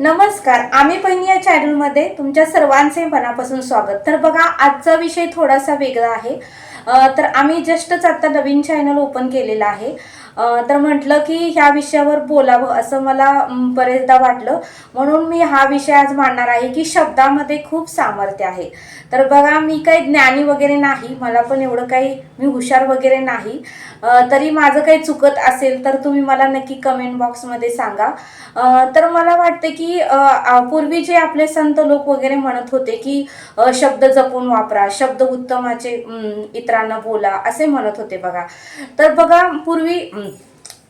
नमस्कार आम्ही पहिनी या चॅनलमध्ये तुमच्या सर्वांचे मनापासून स्वागत. तर बघा आजचा विषय थोडासा वेगळा आहे. तर आम्ही जस्टच आता नवीन चॅनल ओपन केलेलं आहे. तर म्हटलं की ह्या विषयावर बोलावं असं मला बरेचदा वाटलं. म्हणून मी हा विषय आज मांडणार आहे की शब्दामध्ये खूप सामर्थ्य आहे. तर बघा मी काही ज्ञानी वगैरे नाही मला पण एवढं काही मी हुशार वगैरे नाही. तरी माझं काही चुकत असेल तर तुम्ही मला नक्की कमेंट बॉक्समध्ये सांगा. तर मला वाटतं की पूर्वी जे आपले संत लोक वगैरे म्हणत होते की शब्द जपून वापरा शब्द उत्तमाचे इतरांना बोला असे म्हणत होते बघा. तर बघा पूर्वी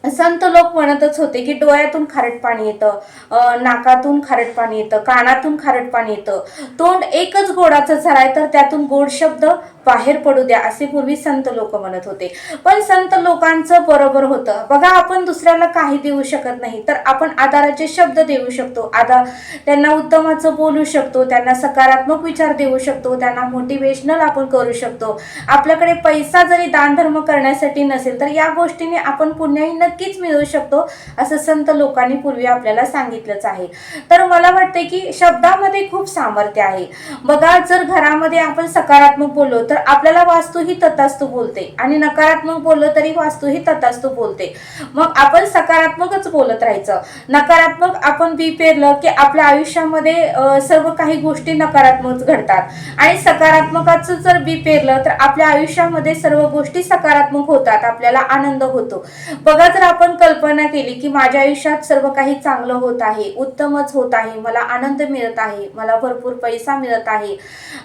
संत लोक म्हणतच होते की डोळ्यातून खारट पाणी येतं नाकातून खारट पाणी येतं कानातून खारट पाणी येतं. तोंड एकच गोडाचं झालाय तर त्यातून गोड शब्द बाहेर पडू द्या असे पूर्वी संत लोक म्हणत होते. पण संत लोकांचं बरोबर होतं. बघा आपण दुसऱ्याला काही देऊ शकत नाही तर आपण आधाराचे शब्द देऊ शकतो. आधार त्यांना उत्तमाचं बोलू शकतो त्यांना सकारात्मक विचार देऊ शकतो त्यांना मोटिवेशनल आपण करू शकतो. आपल्याकडे पैसा जरी दानधर्म करण्यासाठी नसेल तर या गोष्टीने आपण पुण्याही नक्कीच मिळू शकतो असं संत लोकांनी पूर्वी आपल्याला सांगितलंच आहे. तर मला वाटते की शब्दामध्ये खूप सामर्थ्य आहे. बघा जर घरामध्ये आपण सकारात्मक बोललो तर आपल्याला वास्तू ही तथास्तू बोलते आणि नकारात्मक बोललो तरी वास्तू ही तथास्तू बोलते. मग आपण सकारात्मकच बोलत राहायचं. नकारात्मक आपण बी पेरलं की आपल्या आयुष्यामध्ये सर्व काही गोष्टी नकारात्मक घडतात. आणि सकारात्मकाचं जर बी पेरलं तर आपल्या आयुष्यामध्ये सर्व गोष्टी सकारात्मक होतात आपल्याला आनंद होतो. बघा जर आपण कल्पना केली की माझ्या आयुष्यात सर्व काही चांगलं होत आहे उत्तमच होत आहे मला आनंद मिळत आहे मला भरपूर पैसा मिळत आहे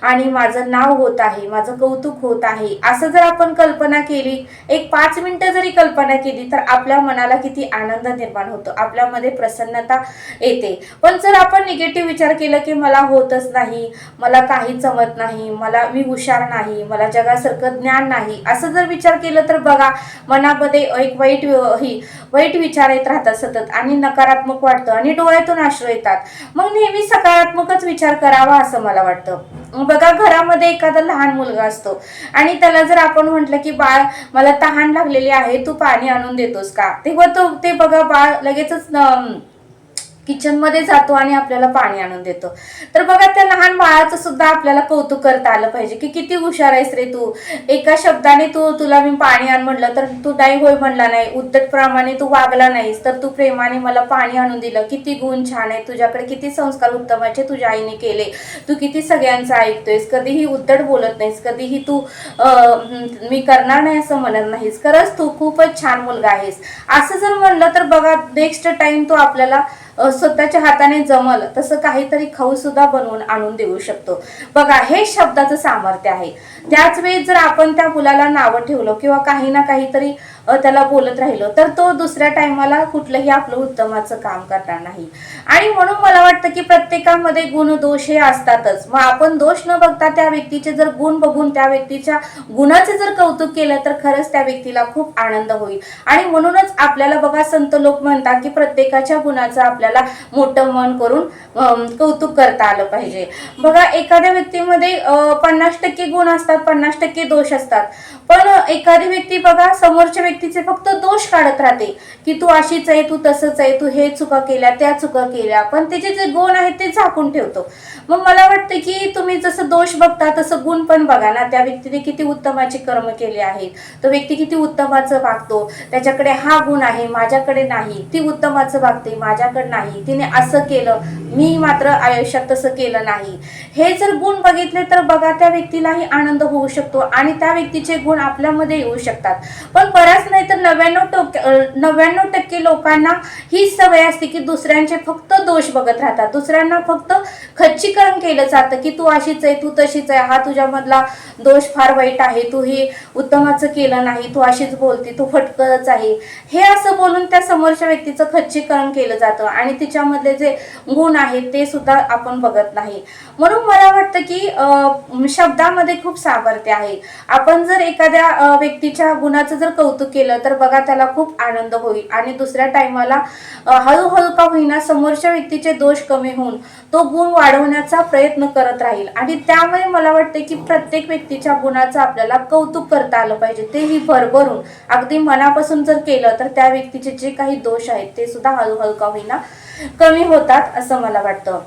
आणि माझं नाव होत आहे माझं कौतुक होत आहे. असं जर आपण कल्पना केली एक पाच मिनिटं जरी कल्पना केली तर आपल्या मनाला किती आनंद निर्माण होतो आपल्यामध्ये प्रसन्नता येते. पण जर आपण निगेटिव्ह विचार केला की मला होतच नाही मला काही जमत नाही मला मी हुशार नाही मला जगासारखं ज्ञान नाही असं जर विचार केलं तर बघा मनामध्ये एक वाईट ही वाईट विचार येत राहतात सतत आणि नकारात्मक वाटतं आणि डोळ्यातून आश्रय येतात. मग नेहमी सकारात्मकच विचार करावा असं मला वाटतं. बघा घरामध्ये एखादा लहान मुलगा असतो आणि त्याला जर आपण म्हटलं की बाळ मला तहान लागलेली आहे तू पाणी आणून देतोस का? तेव्हा तो ते बघा बाळ लगेचच किचनमध्ये जातो आणि आपल्याला पाणी आणून देतो. तर बघा त्या लहान बाळाचं सुद्धा आपल्याला कौतुक करता आलं पाहिजे की किती हुशार आहेस रे तू. एका शब्दाने तू तुला मी पाणी आण म्हणलं तर तू नाही होय म्हणला नाही. उद्धटप्रमाणे तू वागला नाहीस तर तू प्रेमाने मला पाणी आणून दिलं. किती गुण छान आहे तुझ्याकडे किती संस्कार उत्तमाचे तुझ्या आईने केले. तू किती सगळ्यांचं ऐकतोयस. कधीही उद्धट बोलत नाहीस. कधीही तू मी करणार नाही असं म्हणत नाहीस. खरंच तू खूपच छान मुलगा आहेस. असं जर म्हणलं तर बघा नेक्स्ट टाइम तो आपल्याला स्वतःच्या हाताने जमल तसं काहीतरी खाऊ सुद्धा बनवून आणून देऊ शकतो. बघा हे शब्दाचं सामर्थ्य आहे. त्याच वेळी जर आपण त्या मुलाला नावं ठेवलं किंवा काही ना काहीतरी त्याला बोलत राहिलो तर तो दुसऱ्या टायमाला कुठलंही आपलं उत्तमाचं काम करणार नाही. आणि म्हणून मला वाटतं की प्रत्येकामध्ये गुण दोष हे असतातच. मग आपण दोष न बघता त्या व्यक्तीचे जर गुण बघून त्या व्यक्तीच्या गुणाचे जर कौतुक केलं तर खरंच त्या व्यक्तीला खूप आनंद होईल. आणि म्हणूनच आपल्याला बघा संत लोक म्हणतात की प्रत्येकाच्या गुणाचं आपल्याला मोठं मन करून कौतुक करता आलं पाहिजे. बघा एखाद्या व्यक्तीमध्ये पन्नास टक्के गुण असतात पन्नास टक्के दोष असतात. पण एखादी व्यक्ती बघा समोरच्या व्यक्तीचे फक्त दोष काढत राहते. की तू अशीच आहे तू तसंच आहे तू हे चुका केल्या त्या चुका केल्या. पण त्याचे जे गुण आहेत ते झाकून ठेवतो. मग मला वाटतं की तुम्ही जसं दोष बघता तसं गुण पण बघा ना. त्या व्यक्तीने किती उत्तमाचे कर्म केले आहेत. तो व्यक्ती किती उत्तमाचं वागतो. त्याच्याकडे हा गुण आहे माझ्याकडे नाही. ती उत्तमाचं वागते माझ्याकडे नाही. तिने असं केलं मी मात्र आयुष्यात तसं केलं नाही. हे जर गुण बघितले तर बघा त्या व्यक्तीलाही आनंद होऊ शकतो. आणि त्या व्यक्तीचे गुण आपल्यामध्ये येऊ शकतात. पण बऱ्याच नाही तर नव्याण्णव टक्के नव्याण्णव टक्के लोकांना ही सवय असते की दुसऱ्यांचे फक्त दोष बघत राहतात. दुसऱ्यांना फक्त खच्चीकरण केलं जातं की तू अशीच आहे तू तशीच आहे हा तुझ्यामधला दोष फार वाईट आहे तू हे उत्तमाचं केलं नाही तू अशीच बोलते तू फटकच आहे. हे असं बोलून त्या समोरच्या व्यक्तीचं खच्चीकरण केलं जातं आणि तिच्यामधले जे गुण आहेत ते सुद्धा आपण बघत नाही. म्हणून मला वाटतं की शब्दामध्ये खूप सामर्थ्य आहे. आपण जर एखाद्या एखाद्या व्यक्तीच्या गुणाचं जर कौतुक केलं तर बघा त्याला खूप आनंद होईल. आणि दुसऱ्या टायमाला हळूहळू का होईना समोरच्या व्यक्तीचे दोष कमी होऊन तो गुण वाढवण्याचा प्रयत्न करत राहील. आणि त्यामुळे मला वाटते की प्रत्येक व्यक्तीच्या गुणाचं आपल्याला कौतुक करता आलं पाहिजे. तेही भरभरून. अगदी मनापासून जर केलं तर त्या व्यक्तीचे जे काही दोष आहेत ते सुद्धा हळूहळू का होईना कमी होतात असं मला वाटतं.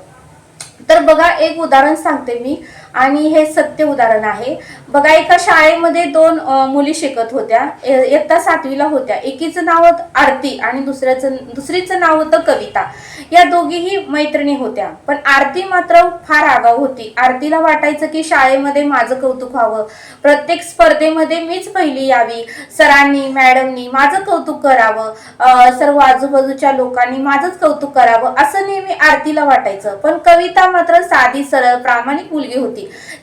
तर बघा एक उदाहरण सांगते मी. आणि हे सत्य उदाहरण आहे. बघा एका शाळेमध्ये दोन मुली शिकत होत्या. एकदा इयत्ता सातवीला होत्या. एकीचं नाव होतं आरती आणि दुसऱ्याचं दुसरीचं नाव होतं कविता. या दोघीही मैत्रिणी होत्या. पण आरती मात्र फार आगाऊ होती. आरतीला वाटायचं की शाळेमध्ये माझं कौतुक व्हावं. प्रत्येक स्पर्धेमध्ये मीच पहिली यावी. सरांनी मॅडमनी माझं कौतुक करावं. सर्व आजूबाजूच्या लोकांनी माझंच कौतुक करावं असं नेहमी आरतीला वाटायचं. पण कविता मात्र साधी सरळ प्रामाणिक मुलगी होती.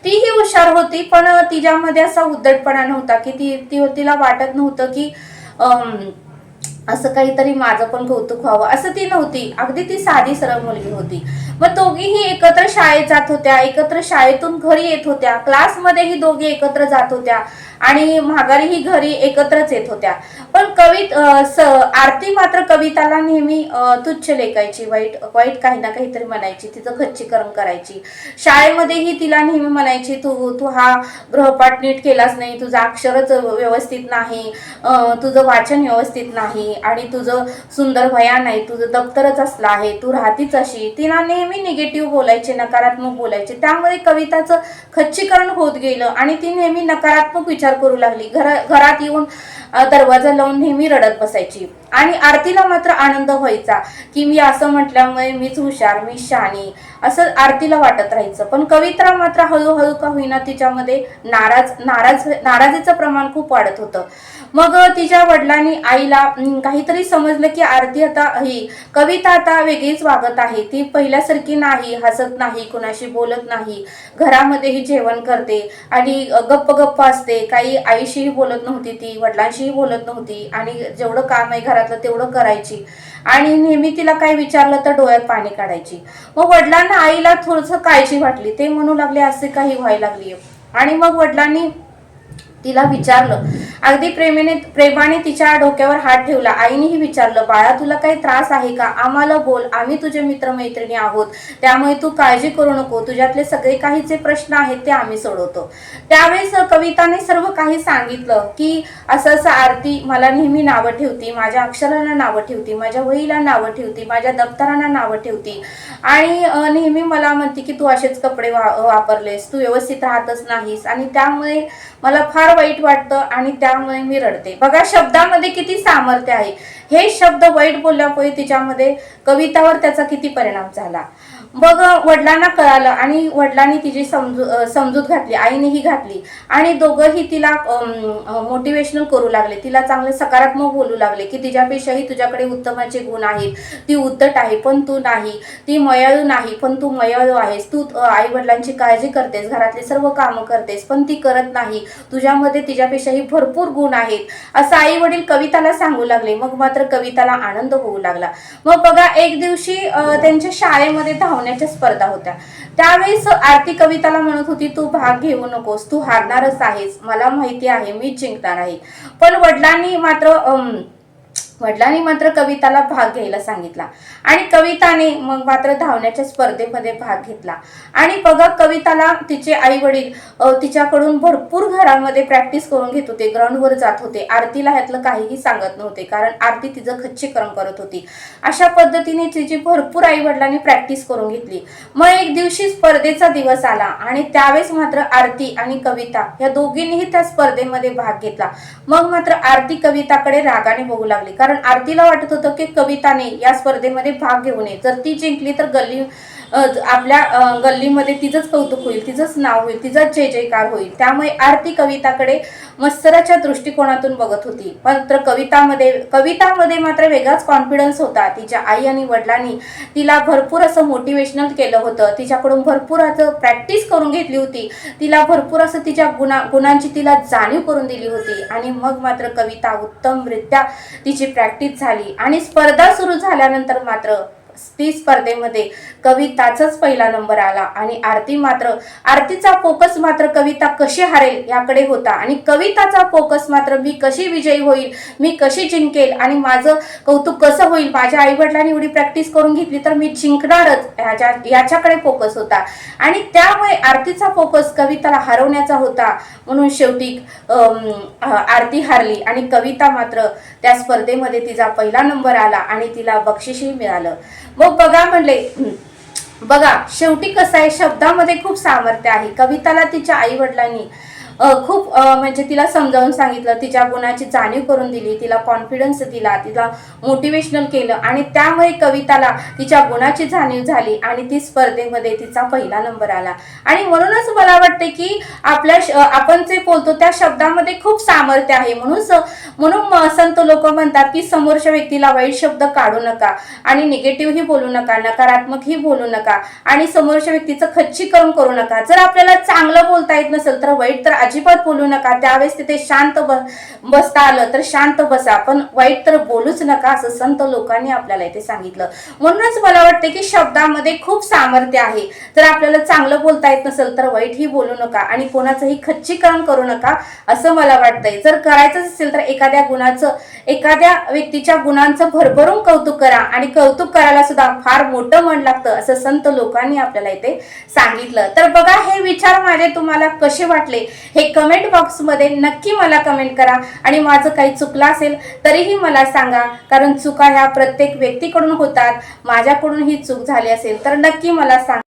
तीही हुशार होती पण तिच्यामध्ये असा उद्धटपणा नव्हता की ती ती तिला वाटत नव्हतं की असं काहीतरी माझं पण कौतुक व्हावं. असं ती नव्हती. अगदी ती साधी सरळ मुलगी होती. मग दोघीही एकत्र शाळेत जात होत्या. एकत्र शाळेतून घरी येत होत्या. क्लासमध्येही दोघी एकत्र जात होत्या. आणि माघारीही घरी एकत्रच येत होत्या. पण कवित स- आरती मात्र कविताला नेहमी तुच्छ लेखायची. वाईट वाईट काही ना काहीतरी म्हणायची. तिचं खच्चीकरण करायची. शाळेमध्येही तिला नेहमी म्हणायची तू तू हा गृहपाठ नीट केलाच नाही. तुझं अक्षरच व्यवस्थित नाही. तुझं वाचन व्यवस्थित नाही. आणि तुझं सुंदर भया नाही तुझं दप्तरच असलं आहे तू राहतीच अशी. तिला नेहमी निगेटिव्ह बोलायचे नकारात्मक बोलायचे. त्यामुळे कविताचं खच्चीकरण होत गेलं आणि ती नेहमी नकारात्मक विचार करू लागली. घरा घरात येऊन दरवाजा लावून नेहमी रडत बसायची. आणि आरतीला मात्र आनंद व्हायचा. की मी असं म्हटल्यामुळे मीच हुशार मी शानी असं आरतीला वाटत राहायचं. पण कविता मात्र हळूहळू का होईना तिच्यामध्ये नाराज नाराज नाराजीचं प्रमाण खूप वाढत होतं. मग तिच्या वडिलांनी आईला काहीतरी समजलं की आरती आता ही कविता आता वेगळीच वागत आहे. ती पहिल्यासारखी नाही हसत नाही कुणाशी बोलत नाही. घरामध्येही जेवण करते आणि गप्प गप्प असते काही आईशीही बोलत नव्हती ती वडिलांशीही बोलत नव्हती. आणि जेवढं काम आहे घरात घरातलं तेवढं करायची. आणि नेहमी तिला काही विचारलं तर डोळ्यात पाणी काढायची. मग वडिलांना आईला थोडंसं काळजी वाटली. ते म्हणू लागले असे काही व्हायला लागली आणि मग वडिलांनी तिला विचारलं. अगदी प्रेमेने प्रेमाने तिच्या डोक्यावर हात ठेवला. आईनेही विचारलं बाळा तुला काही त्रास आहे का? आम्हाला बोल. आम्ही तुझे मित्रमैत्रिणी आहोत. त्यामुळे तू काळजी करू नको. तुझ्यातले सगळे काही जे प्रश्न आहेत ते आम्ही सोडवतो. त्यावेळेस कविताने सर्व काही सांगितलं की असं असं आरती मला नेहमी नावं ठेवती. माझ्या अक्षरांना नावं ठेवती. माझ्या वहीला नावं ठेवती. माझ्या दप्तरांना नावं ठेवती. आणि नेहमी मला म्हणते की तू असेच कपडे वा वापरलेस. तू व्यवस्थित राहतच नाहीस. आणि त्यामुळे मला फार वाईट वाटतं आणि त्यामुळे मी रडते. बघा शब्दामध्ये किती सामर्थ्य आहे. हे शब्द वाईट बोलल्यामुळे तिच्यामध्ये कवितावर त्याचा किती परिणाम झाला. मग वडिलांना कळालं आणि वडिलांनी तिची समजू समजूत घातली आईनेही घातली. आणि दोघंही तिला मोटिवेशनल करू लागले. तिला चांगले सकारात्मक बोलू लागले की तिच्यापेक्षाही तुझ्याकडे उत्तमाचे गुण आहेत. ती उद्धट आहे पण तू नाही. ती मयाळू नाही पण तू मयाळू आहेस. तू आई वडिलांची काळजी करतेस घरातले सर्व कामं करतेस पण ती करत नाही. तुझ्यामध्ये तिच्यापेक्षाही भरपूर गुण आहेत. असं आई वडील कविताला सांगू लागले. मग मात्र कविताला आनंद होऊ लागला. मग बघा एक दिवशी त्यांच्या शाळेमध्ये धावण्याच्या स्पर्धा होत्या. त्यावेळेस आरती कविताला म्हणत होती तू भाग घेऊ नकोस तू हारणारच आहेस. मला माहिती आहे मी जिंकणार आहे. पण वडिलांनी मात्र अं, वडिलांनी मात्र कविताला भाग घ्यायला सांगितला. आणि कविताने मग मात्र धावण्याच्या स्पर्धेमध्ये भाग घेतला. आणि बघा कविताला तिचे आई वडील तिच्याकडून भरपूर घरामध्ये प्रॅक्टिस करून घेत होते. ग्राउंडवर जात होते. आरतीला ह्यातलं काहीही सांगत नव्हते. कारण आरती तिचं खच्चीकरण करत होती. अशा पद्धतीने तिची भरपूर आई वडिलांनी प्रॅक्टिस करून घेतली. मग एक दिवशी स्पर्धेचा दिवस आला आणि त्यावेळेस मात्र आरती आणि कविता या दोघींनीही त्या स्पर्धेमध्ये भाग घेतला. मग मात्र आरती कविताकडे रागाने बघू लागली. कारण आरतीला वाटत होतं की कविताने या स्पर्धेमध्ये भाग घेऊ नये जर ती जिंकली तर गल्ली आपल्या गल्लीमध्ये तिचंच कौतुक होईल तिचंच नाव होईल तिचाच जय जयकार होईल. त्यामुळे आरती कविताकडे मत्सराच्या दृष्टिकोनातून बघत होती. मात्र कवितामध्ये कवितामध्ये मात्र वेगळाच कॉन्फिडन्स होता. तिच्या आई आणि वडिलांनी तिला भरपूर असं मोटिवेशनल केलं होतं. तिच्याकडून भरपूर असं प्रॅक्टिस करून घेतली होती. तिला भरपूर असं तिच्या गुणा गुणांची तिला जाणीव करून दिली होती. आणि मग मात्र कविता उत्तमरित्या तिची प्रॅक्टिस झाली. आणि स्पर्धा सुरू झाल्यानंतर मात्र ती स्पर्धेमध्ये कविताचाच पहिला नंबर आला आणि आरती मात्र आरतीचा फोकस मात्र कविता कशी हारेल याकडे होता आणि कविताचा फोकस मात्र मी कशी विजयी होईल मी कशी जिंकेल आणि माझं कौतुक कसं होईल माझ्या आईवडिलांनी एवढी प्रॅक्टिस करून घेतली तर मी जिंकणारच ह्याच्या याच्याकडे फोकस होता. आणि त्यामुळे आरतीचा फोकस कविताला हरवण्याचा होता. म्हणून शेवटी आरती हारली आणि कविता मात्र त्या स्पर्धेमध्ये तिचा पहिला नंबर आला आणि तिला बक्षीसही मिळालं. मग बघा म्हणले बघा शेवटी कसं आहे शब्दामध्ये खूप सामर्थ्य आहे. कविताला तिच्या आई वडिलांनी खूप म्हणजे तिला समजावून सांगितलं तिच्या गुणाची जाणीव करून दिली तिला कॉन्फिडन्स दिला तिला मोटिवेशनल केलं आणि त्यामुळे कविताला तिच्या गुणाची जाणीव झाली आणि ती स्पर्धेमध्ये तिचा पहिला नंबर आला. आणि म्हणूनच मला वाटते की आपल्या आपण जे बोलतो त्या शब्दामध्ये खूप सामर्थ्य आहे. म्हणून म्हणून संत लोक म्हणतात की समोरच्या व्यक्तीला वाईट शब्द काढू नका आणि निगेटिव्हही बोलू नका नकारात्मकही बोलू नका आणि समोरच्या व्यक्तीचं खच्चीकरण करू नका. जर आपल्याला चांगलं बोलता येत नसेल तर वाईट तर अजिबात बोलू नका. त्यावेळेस तिथे शांत बसता आलं तर शांत बसा. पण वाईट तर बोलूच नका असं संत लोकांनी आपल्याला इथे सांगितलं. म्हणूनच मला वाटते की शब्दामध्ये खूप सामर्थ्य आहे. जर आपल्याला चांगलं बोलता येत नसेल तर वाईटही बोलू नका आणि कोणाचंही खच्चीकरण करू नका असं मला वाटतंय. जर करायचंच असेल तर एखाद्या गुणाचं एखाद्या व्यक्तीच्या गुणांचं भरभरून कौतुक करा आणि कौतुक करायला सुद्धा फार मोठं मन लागतं असं संत लोकांनी आपल्याला इथे सांगितलं. तर बघा हे विचार माझे तुम्हाला कसे वाटले? हे कमेंट बॉक्समध्ये नक्की मला कमेंट करा. आणि माझं काही चुकलं असेल तरीही मला सांगा. कारण चुका ह्या प्रत्येक व्यक्तीकडून होतात. माझ्याकडून ही चूक झाली असेल तर नक्की मला सांगा.